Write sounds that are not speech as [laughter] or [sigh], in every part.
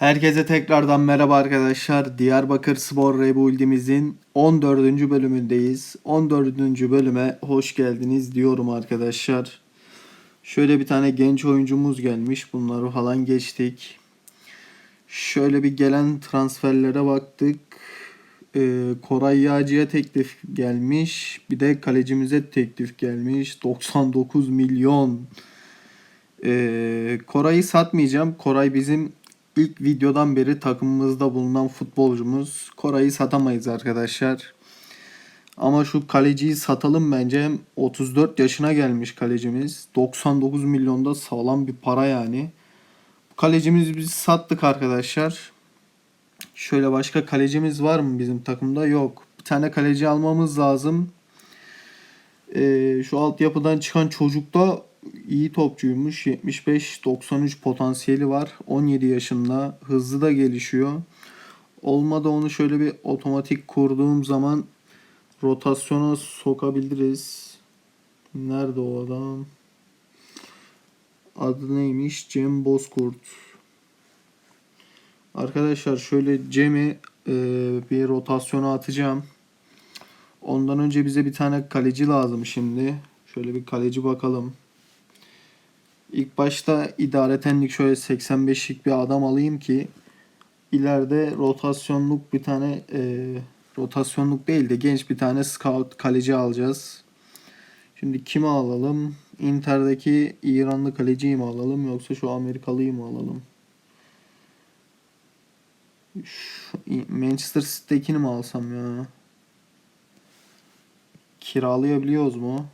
Herkese tekrardan merhaba arkadaşlar. Diyarbakır Spor Rebuild'imizin 14. bölümündeyiz. 14. bölüme hoş geldiniz diyorum arkadaşlar. Şöyle bir tane genç oyuncumuz gelmiş. Bunları falan geçtik. Şöyle bir gelen transferlere baktık. Ee, Koray Yağcı'ya teklif gelmiş. Bir de kalecimize teklif gelmiş. 99 milyon. Ee, Koray'ı satmayacağım. Koray bizim ilk videodan beri takımımızda bulunan futbolcumuz. Koray'ı satamayız arkadaşlar. Ama şu kaleciyi satalım bence. Hem 34 yaşına gelmiş kalecimiz. 99 milyonda sağlam bir para yani. Bu kalecimizi biz sattık arkadaşlar. Şöyle başka kalecimiz var mı bizim takımda? Yok. Bir tane kaleci almamız lazım. Ee, şu altyapıdan çıkan çocuk da iyi topçuymuş. 75-93 potansiyeli var. 17 yaşında. Hızlı da gelişiyor. Olmadı onu şöyle bir otomatik kurduğum zaman rotasyona sokabiliriz. Nerede o adam? Adı neymiş? Cem Bozkurt. Arkadaşlar şöyle Cem'i e, bir rotasyona atacağım. Ondan önce bize bir tane kaleci lazım şimdi. Şöyle bir kaleci bakalım. İlk başta idaretenlik şöyle 85'lik bir adam alayım ki ileride rotasyonluk bir tane e, rotasyonluk değil de genç bir tane scout kaleci alacağız. Şimdi kimi alalım? Inter'deki İranlı kaleciyi mi alalım yoksa şu Amerikalıyı mı alalım? Şu Manchester City'dekini mi alsam ya? Kiralayabiliyoruz mu?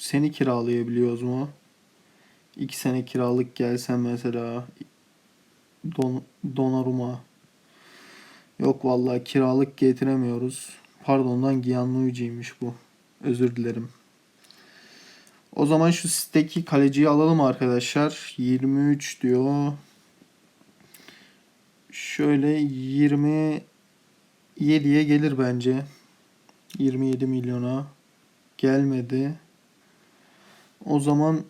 Seni kiralayabiliyoruz mu? İki sene kiralık gelsen mesela Don, Donnarumma. Yok vallahi kiralık getiremiyoruz. Pardon lan Gianluigi'ymiş bu. Özür dilerim. O zaman şu siteki kaleciyi alalım arkadaşlar. 23 diyor. Şöyle 27'ye gelir bence. 27 milyona gelmedi. O zaman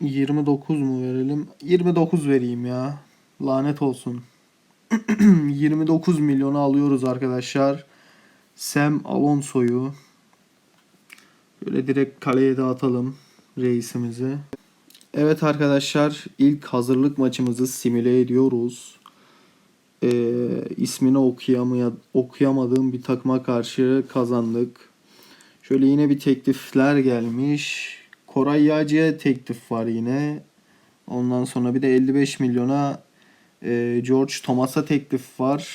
29 mu verelim? 29 vereyim ya. Lanet olsun. [clears throat] 29 milyonu alıyoruz arkadaşlar. Sam Alonso'yu. Böyle direkt kaleye de atalım reisimizi. Evet arkadaşlar ilk hazırlık maçımızı simüle ediyoruz. Ee, ismini okuyamaya, okuyamadığım bir takıma karşı kazandık. Şöyle yine bir teklifler gelmiş. Koray Yağcı'ya teklif var yine. Ondan sonra bir de 55 milyona e, George Thomas'a teklif var.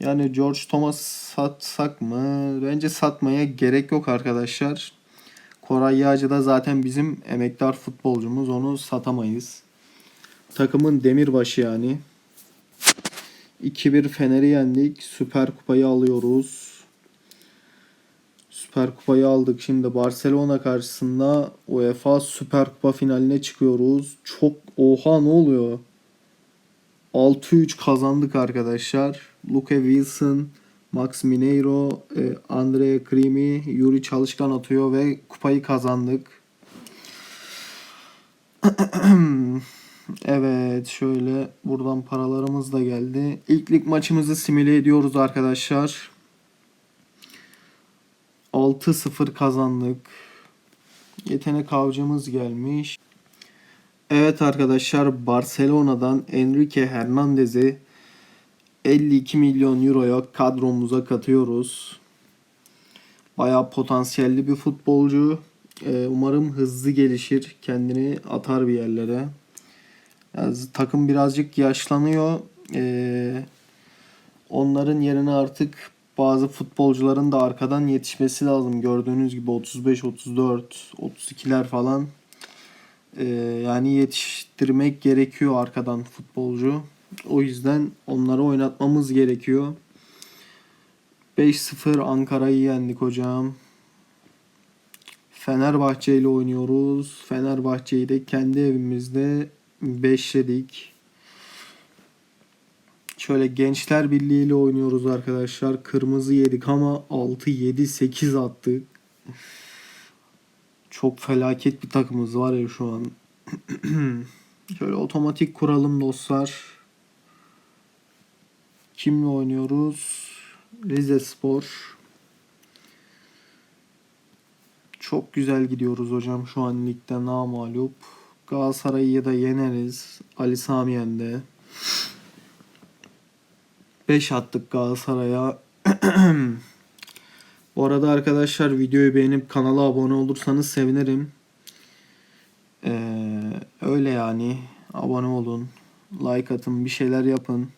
Yani George Thomas satsak mı? Bence satmaya gerek yok arkadaşlar. Koray Yağcı da zaten bizim emektar futbolcumuz. Onu satamayız. Takımın demirbaşı yani. 2-1 Fener'i yendik. Süper Kupayı alıyoruz. Süper Kupayı aldık. Şimdi Barcelona karşısında UEFA Süper Kupa finaline çıkıyoruz. Çok oha ne oluyor? 6-3 kazandık arkadaşlar. Luke Wilson, Max Mineiro, e, Andre Krimi, Yuri Çalışkan atıyor ve kupayı kazandık. [clears throat] evet şöyle buradan paralarımız da geldi. İlk lig maçımızı simüle ediyoruz arkadaşlar. 6-0 kazandık. Yetenek avcımız gelmiş. Evet arkadaşlar Barcelona'dan Enrique Hernandez'i 52 milyon euroya kadromuza katıyoruz. Bayağı potansiyelli bir futbolcu. Ee, umarım hızlı gelişir. Kendini atar bir yerlere. Yani takım birazcık yaşlanıyor. Ee, onların yerine artık bazı futbolcuların da arkadan yetişmesi lazım. Gördüğünüz gibi 35, 34, 32'ler falan. Ee, yani yetiştirmek gerekiyor arkadan futbolcu. O yüzden onları oynatmamız gerekiyor. 5-0 Ankara'yı yendik hocam. Fenerbahçe ile oynuyoruz. Fenerbahçe'yi de kendi evimizde 5'ledik. Şöyle Gençler Birliği ile oynuyoruz arkadaşlar. Kırmızı yedik ama 6 7 8 attık. Çok felaket bir takımımız var ya şu an. [clears throat] Şöyle otomatik kuralım dostlar. Kimle oynuyoruz? Rize Spor. Çok güzel gidiyoruz hocam şu an ligde namalup. Galatasaray'ı da yeneriz. Ali Sami yendi. 5 attık Galatasaray'a. [clears throat] Bu arada arkadaşlar videoyu beğenip kanala abone olursanız sevinirim. Ee, öyle yani. Abone olun. Like atın. Bir şeyler yapın.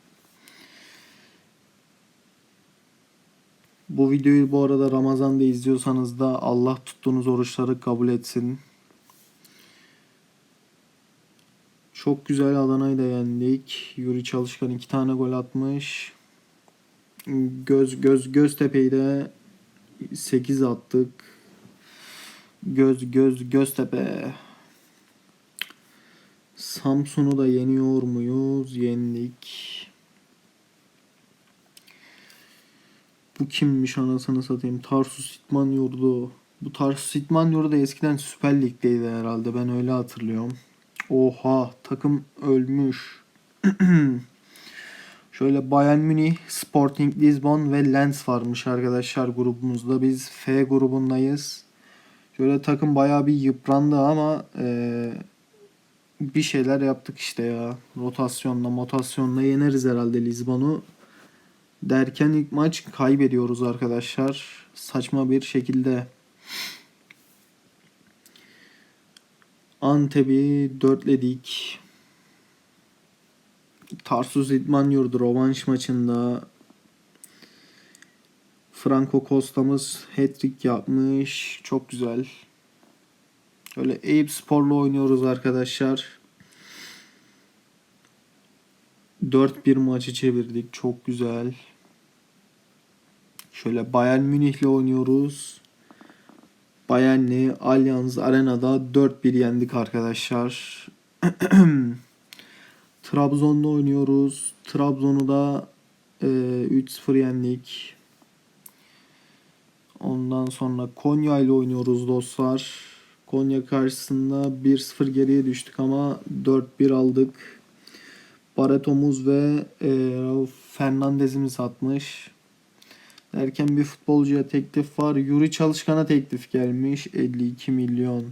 Bu videoyu bu arada Ramazan'da izliyorsanız da Allah tuttuğunuz oruçları kabul etsin. Çok güzel Adana'yı da yendik. Yuri Çalışkan iki tane gol atmış. Göz göz Göztepe'yi de 8 attık. Göz göz Göztepe. Samsun'u da yeniyor muyuz? Yendik. Bu kimmiş anasını satayım? Tarsus İtman Yurdu. Bu Tarsus İtman Yurdu da eskiden Süper Lig'deydi herhalde. Ben öyle hatırlıyorum. Oha takım ölmüş. [clears throat] Şöyle Bayern Münih, Sporting Lisbon ve Lens varmış arkadaşlar grubumuzda. Biz F grubundayız. Şöyle takım bayağı bir yıprandı ama e, bir şeyler yaptık işte ya. Rotasyonla motasyonla yeneriz herhalde Lisbon'u. Derken ilk maç kaybediyoruz arkadaşlar. Saçma bir şekilde. Antep'i dörtledik. Tarsus İdman Yurdu rovanş maçında Franco Costa'mız hat-trick yapmış. Çok güzel. Öyle Eyüp Spor'la oynuyoruz arkadaşlar. 4-1 maçı çevirdik. Çok güzel. Şöyle Bayern Münih'le oynuyoruz. Bayern'i Allianz Arena'da 4-1 yendik arkadaşlar. [clears throat] Trabzon'da oynuyoruz. Trabzon'u da e, 3-0 yendik. Ondan sonra Konya ile oynuyoruz dostlar. Konya karşısında 1-0 geriye düştük ama 4-1 aldık. Barretomuz ve e, Fernandez'imiz atmış. Derken bir futbolcuya teklif var. Yuri Çalışkan'a teklif gelmiş. 52 milyon.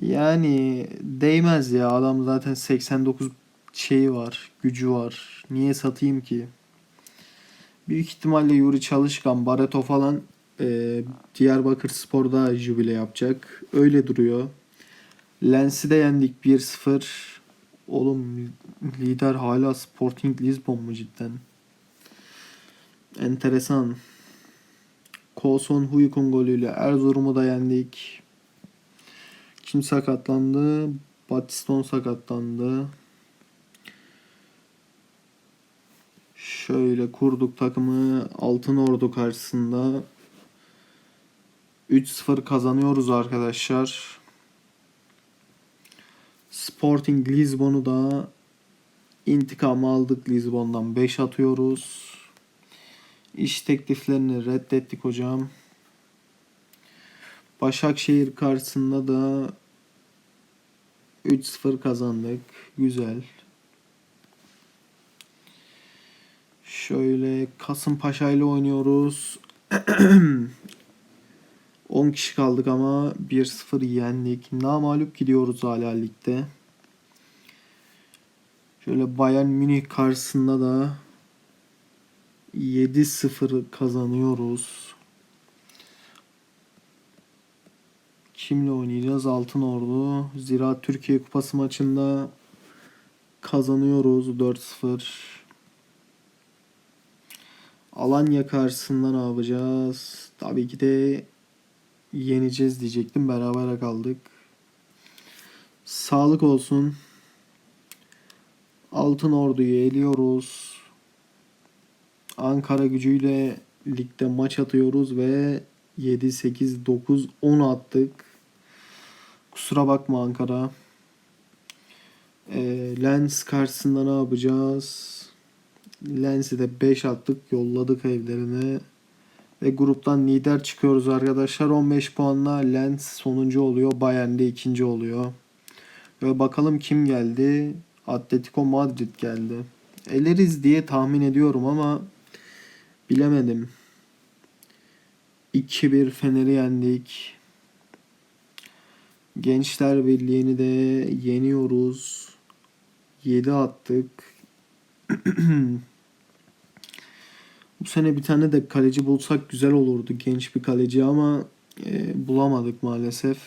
Yani değmez ya. Adam zaten 89 şeyi var. Gücü var. Niye satayım ki? Büyük ihtimalle Yuri Çalışkan, Bareto falan e, Diyarbakır Spor'da jübile yapacak. Öyle duruyor. Lens'i de yendik 1-0. Oğlum lider hala Sporting Lisbon mu cidden? Enteresan. Koson Huykun golüyle Erzurum'u da yendik. Kim sakatlandı? Batiston sakatlandı. Şöyle kurduk takımı Altın Ordu karşısında. 3-0 kazanıyoruz arkadaşlar. Sporting Lisbon'u da intikam aldık Lisbon'dan 5 atıyoruz. İş tekliflerini reddettik hocam. Başakşehir karşısında da 3-0 kazandık. Güzel. Şöyle Kasımpaşa ile oynuyoruz. [clears throat] 10 kişi kaldık ama 1-0 yendik. Namalup gidiyoruz hala ligde. Şöyle Bayern Münih karşısında da 7-0 kazanıyoruz. Kimle oynayacağız? Altın Ordu. Zira Türkiye Kupası maçında kazanıyoruz 4-0. Alanya karşısında ne yapacağız? Tabii ki de yeneceğiz diyecektim. Beraber kaldık. Sağlık olsun. Altın Ordu'yu eliyoruz. Ankara gücüyle ligde maç atıyoruz ve 7, 8, 9, 10 attık. Kusura bakma Ankara. E, Lens karşısında ne yapacağız? Lens'i de 5 attık. Yolladık evlerine. Ve gruptan lider çıkıyoruz arkadaşlar. 15 puanla Lens sonuncu oluyor. Bayern de ikinci oluyor. Ve bakalım kim geldi? Atletico Madrid geldi. Eleriz diye tahmin ediyorum ama bilemedim. 2-1 Fener'i yendik. Gençler Birliği'ni de yeniyoruz. 7 attık. [clears throat] Bu sene bir tane de kaleci bulsak güzel olurdu. Genç bir kaleci ama e, bulamadık maalesef.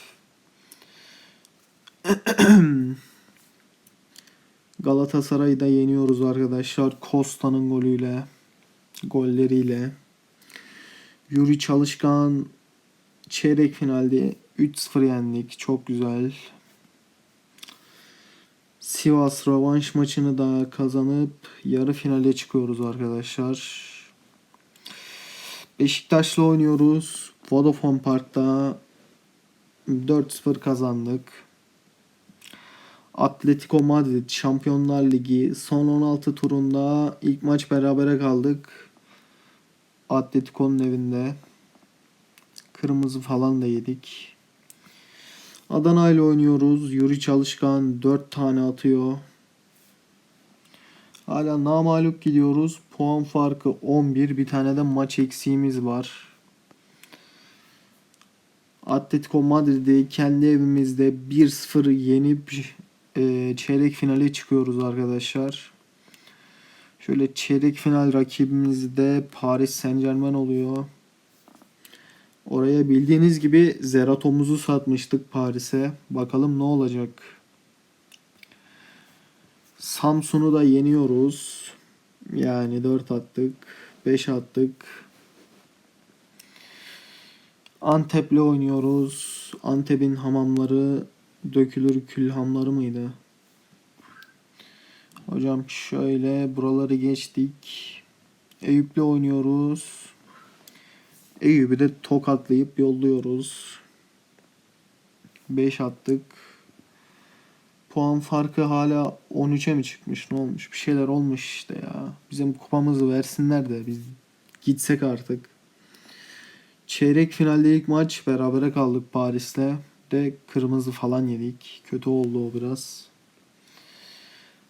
[clears throat] Galatasaray'ı da yeniyoruz arkadaşlar. Costa'nın golüyle, golleriyle. Yuri Çalışkan çeyrek finalde 3-0 yendik. Çok güzel. Sivas rövanş maçını da kazanıp yarı finale çıkıyoruz arkadaşlar. Beşiktaş'la oynuyoruz. Vodafone Park'ta 4-0 kazandık. Atletico Madrid Şampiyonlar Ligi son 16 turunda ilk maç berabere kaldık. Atletico'nun evinde. Kırmızı falan da yedik. Adana ile oynuyoruz. Yuri Çalışkan 4 tane atıyor. Hala namalup gidiyoruz. Puan farkı 11. Bir tane de maç eksiğimiz var. Atletico Madrid'i kendi evimizde 1-0 yenip e, çeyrek finale çıkıyoruz arkadaşlar. Şöyle çeyrek final rakibimiz de Paris Saint Germain oluyor. Oraya bildiğiniz gibi Zerato'muzu satmıştık Paris'e. Bakalım ne olacak. Samsun'u da yeniyoruz. Yani 4 attık. 5 attık. Antep'le oynuyoruz. Antep'in hamamları dökülür külhamları mıydı? Hocam şöyle buraları geçtik. Eyüp'le oynuyoruz. Eyüp'ü de tokatlayıp yolluyoruz. 5 attık. Puan farkı hala 13'e mi çıkmış? Ne olmuş? Bir şeyler olmuş işte ya. Bizim kupamızı versinler de biz gitsek artık. Çeyrek finalde ilk maç berabere kaldık Paris'le. De kırmızı falan yedik. Kötü oldu o biraz.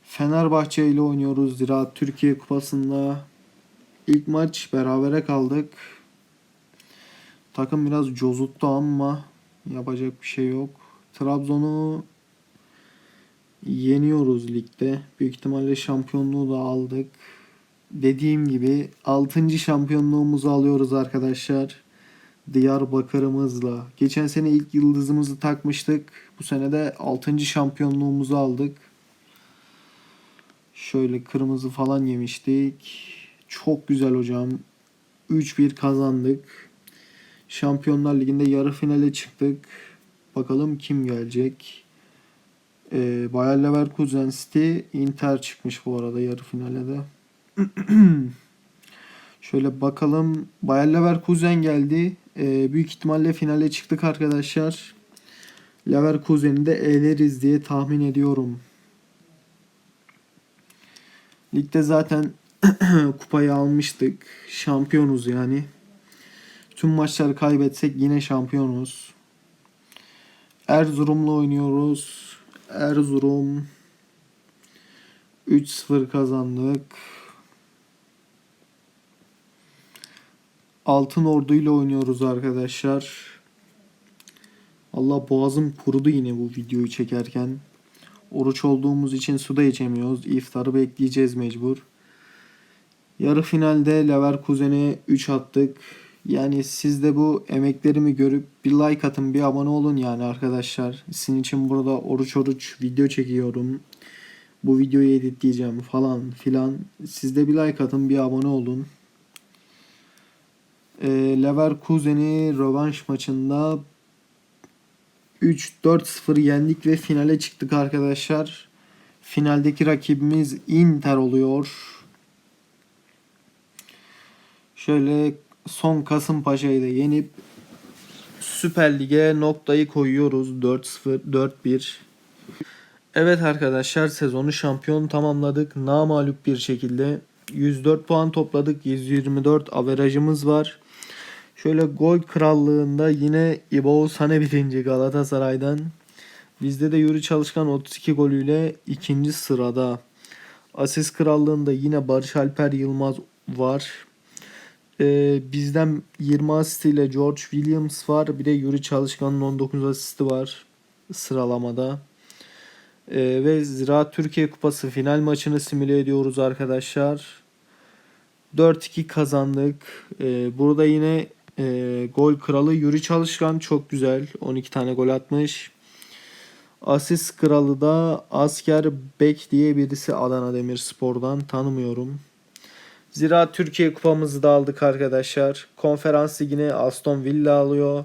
Fenerbahçe ile oynuyoruz Ziraat Türkiye Kupası'nda. İlk maç berabere kaldık. Takım biraz cozuttu ama yapacak bir şey yok. Trabzon'u yeniyoruz ligde. Büyük ihtimalle şampiyonluğu da aldık. Dediğim gibi 6. şampiyonluğumuzu alıyoruz arkadaşlar. Diyarbakır'ımızla. Geçen sene ilk yıldızımızı takmıştık. Bu sene de 6. şampiyonluğumuzu aldık. Şöyle kırmızı falan yemiştik. Çok güzel hocam. 3-1 kazandık. Şampiyonlar Ligi'nde yarı finale çıktık. Bakalım kim gelecek. Ee, Bayer Leverkusen City Inter çıkmış bu arada yarı finale de. [clears throat] Şöyle bakalım. Bayer Leverkusen geldi. Ee, büyük ihtimalle finale çıktık arkadaşlar. Leverkusen'i de eleriz diye tahmin ediyorum. Ligde zaten [clears throat] kupayı almıştık. Şampiyonuz yani. Tüm maçları kaybetsek yine şampiyonuz. Erzurum'la oynuyoruz. Erzurum 3-0 kazandık. Altın Ordu ile oynuyoruz arkadaşlar. Allah boğazım kurudu yine bu videoyu çekerken. Oruç olduğumuz için su da içemiyoruz. İftarı bekleyeceğiz mecbur. Yarı finalde Leverkusen'e 3 attık. Yani siz de bu emeklerimi görüp bir like atın, bir abone olun yani arkadaşlar. Sizin için burada oruç oruç video çekiyorum. Bu videoyu editleyeceğim falan filan. Siz de bir like atın, bir abone olun. E, Leverkusen'i rövanş maçında 3-4-0 yendik ve finale çıktık arkadaşlar. Finaldeki rakibimiz Inter oluyor. Şöyle son Kasımpaşa'yı da yenip Süper Lig'e noktayı koyuyoruz. 4-0, 4-1. Evet arkadaşlar sezonu şampiyon tamamladık. Namalup bir şekilde 104 puan topladık. 124 averajımız var. Şöyle gol krallığında yine İbo Sane birinci Galatasaray'dan. Bizde de Yuri Çalışkan 32 golüyle ikinci sırada. Asist krallığında yine Barış Alper Yılmaz var. Ee, bizden 20 asistiyle George Williams var. Bir de Yuri Çalışkan'ın 19 asisti var sıralamada. Ee, ve Ziraat Türkiye Kupası final maçını simüle ediyoruz arkadaşlar. 4-2 kazandık. Ee, burada yine e, gol kralı Yuri Çalışkan çok güzel. 12 tane gol atmış. Asist kralı da Asker Bek diye birisi Adana Demirspor'dan tanımıyorum. Zira Türkiye kupamızı da aldık arkadaşlar. Konferans ligini Aston Villa alıyor.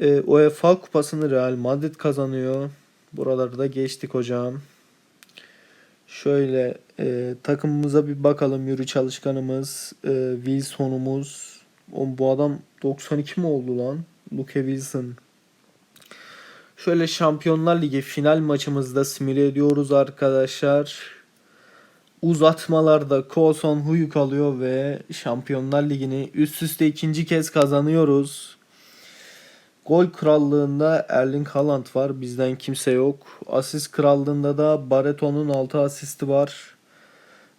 Ee, UEFA kupasını Real Madrid kazanıyor. Buraları da geçtik hocam. Şöyle e, takımımıza bir bakalım. Yürü çalışkanımız. E, Wilson'umuz. O, bu adam 92 mi oldu lan? Luke Wilson. Şöyle Şampiyonlar Ligi final maçımızda simüle ediyoruz arkadaşlar. Uzatmalarda Koson Huyuk alıyor ve Şampiyonlar Ligi'ni üst üste ikinci kez kazanıyoruz. Gol krallığında Erling Haaland var. Bizden kimse yok. Asist krallığında da Barreto'nun 6 asisti var.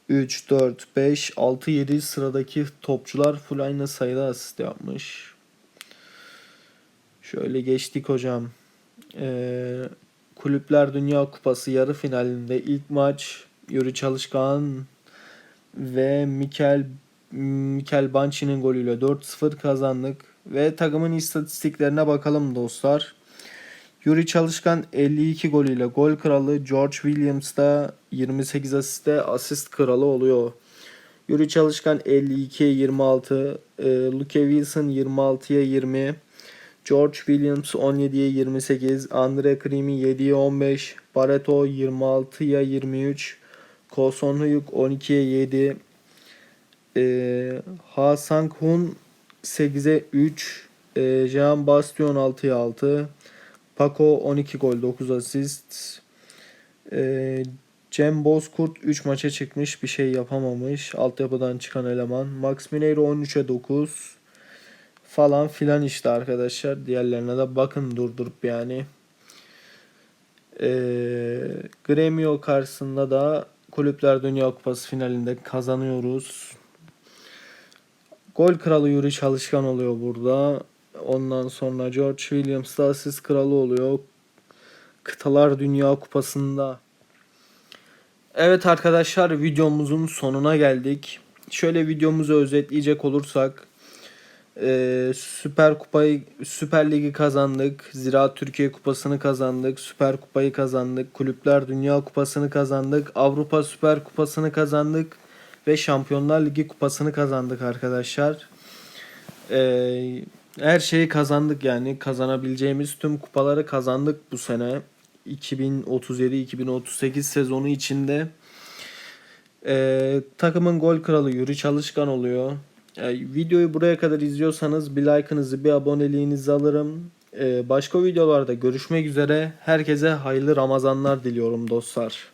3, 4, 5, 6, 7 sıradaki topçular full aynı sayıda asist yapmış. Şöyle geçtik hocam. Ee, Kulüpler Dünya Kupası yarı finalinde ilk maç Yuri Çalışkan ve Mikel Mikel Banci'nin golüyle 4-0 kazandık. Ve takımın istatistiklerine bakalım dostlar. Yuri Çalışkan 52 golüyle gol kralı. George Williams da 28 asiste asist kralı oluyor. Yuri Çalışkan 52'ye 26. E, Luke Wilson 26'ya 20. George Williams 17'ye 28. Andre Krimi 7'ye 15. Barreto 26'ya 23. Koson Huyuk 12'ye 7. E, Ha Sang Hun 8'e 3. E, Jean Bastion 6'ya 6. Paco 12 gol 9 asist. E, Cem Bozkurt 3 maça çıkmış bir şey yapamamış. Altyapıdan çıkan eleman. Max Mineiro 13'e 9 falan filan işte arkadaşlar. Diğerlerine de bakın durdurup yani. Ee, Gremio karşısında da Kulüpler Dünya Kupası finalinde kazanıyoruz. Gol kralı Yuri Çalışkan oluyor burada. Ondan sonra George Williams da asist kralı oluyor. Kıtalar Dünya Kupası'nda. Evet arkadaşlar videomuzun sonuna geldik. Şöyle videomuzu özetleyecek olursak ee, Süper Kupayı Süper Ligi kazandık. Ziraat Türkiye Kupası'nı kazandık. Süper Kupayı kazandık. Kulüpler Dünya Kupası'nı kazandık. Avrupa Süper Kupası'nı kazandık ve Şampiyonlar Ligi kupasını kazandık arkadaşlar. Ee, her şeyi kazandık yani kazanabileceğimiz tüm kupaları kazandık bu sene. 2037-2038 sezonu içinde. Ee, takımın gol kralı Yuri Çalışkan oluyor. Ee, videoyu buraya kadar izliyorsanız bir like'ınızı bir aboneliğinizi alırım. Ee, başka videolarda görüşmek üzere. Herkese hayırlı Ramazanlar diliyorum dostlar.